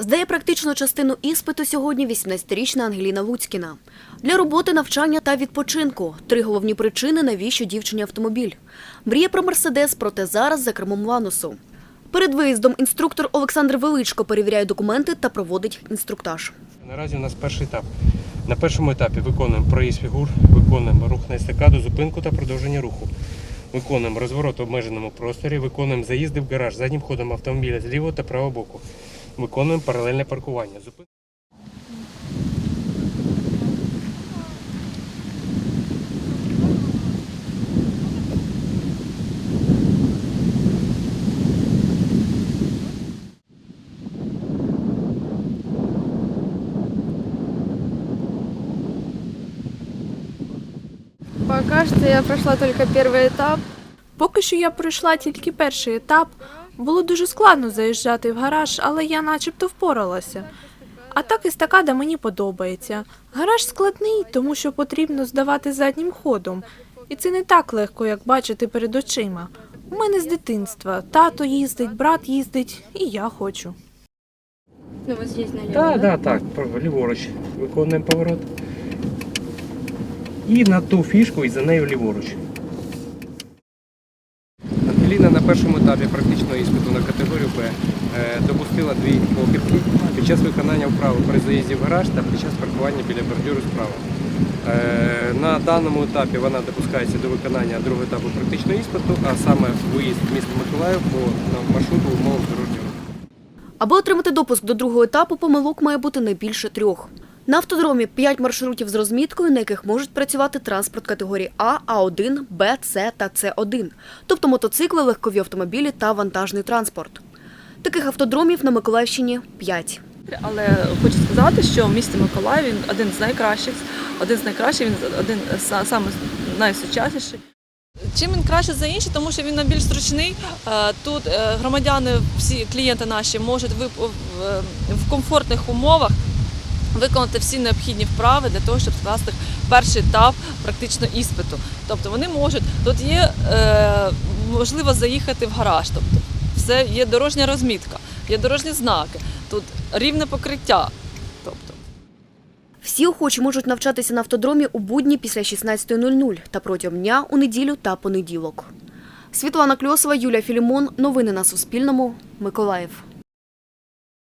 Здає практичну частину іспиту сьогодні 18-річна Ангеліна Луцькіна. Для роботи, навчання та відпочинку – три головні причини, навіщо дівчині автомобіль. Мріє про Мерседес, проте зараз за кермом Ланусу. Перед виїздом інструктор Олександр Величко перевіряє документи та проводить інструктаж. Наразі у нас перший етап. На першому етапі виконуємо проїзд фігур, виконуємо рух на естакаду, зупинку та продовження руху. Виконуємо розворот в обмеженому просторі, виконуємо заїзди в гараж заднім ходом автомобіля з лівого та правого боку. Виконуємо паралельне паркування. Пока что я прошла только первый этап. Поки що я пройшла тільки перший етап. Було дуже складно заїжджати в гараж, але я начебто впоралася. А так естакада мені подобається. Гараж складний, тому що потрібно здавати заднім ходом. І це не так легко, як бачити перед очима. У мене з дитинства тато їздить, брат їздить, і я хочу. Ну вот здесь налево. Так, так, так, ліворуч. Виконуємо поворот. І на ту фішку і за нею ліворуч. Першому етапі практичного іспиту на категорію Б е, допустила дві похибки під час виконання вправи при заїзді в гараж та під час паркування біля бордюру справа. Е, На даному етапі вона допускається до виконання другого етапу практичного іспиту, а саме виїзд в місто Миколаїв по маршруту умов дорожнього. Аби отримати допуск до другого етапу, помилок має бути не більше трьох. На автодромі 5 маршрутів з розміткою, на яких можуть працювати транспорт категорії А, А1, Б, С та С1, тобто мотоцикли, легкові автомобілі та вантажний транспорт. Таких автодромів на Миколаївщині 5. Але хочу сказати, що в місті Миколаїв він один з найкращих, один з найкращих, він один саме найсучасніший. Чим він краще за інші, тому що він найбільш зручний. Е, Тут е, громадяни, всі клієнти наші можуть е, в комфортних умовах виконати всі необхідні вправи для того, щоб скласти перший етап практичного іспиту. Тобто вони можуть, тут є е, можливо заїхати в гараж. Тобто все є дорожня розмітка, є дорожні знаки, тут рівне покриття. Тобто Всі охочі можуть навчатися на автодромі у будні після 16.00 та протягом дня у неділю та понеділок. Світлана Кльосова, Юлія Філімон. Новини на Суспільному. Миколаїв.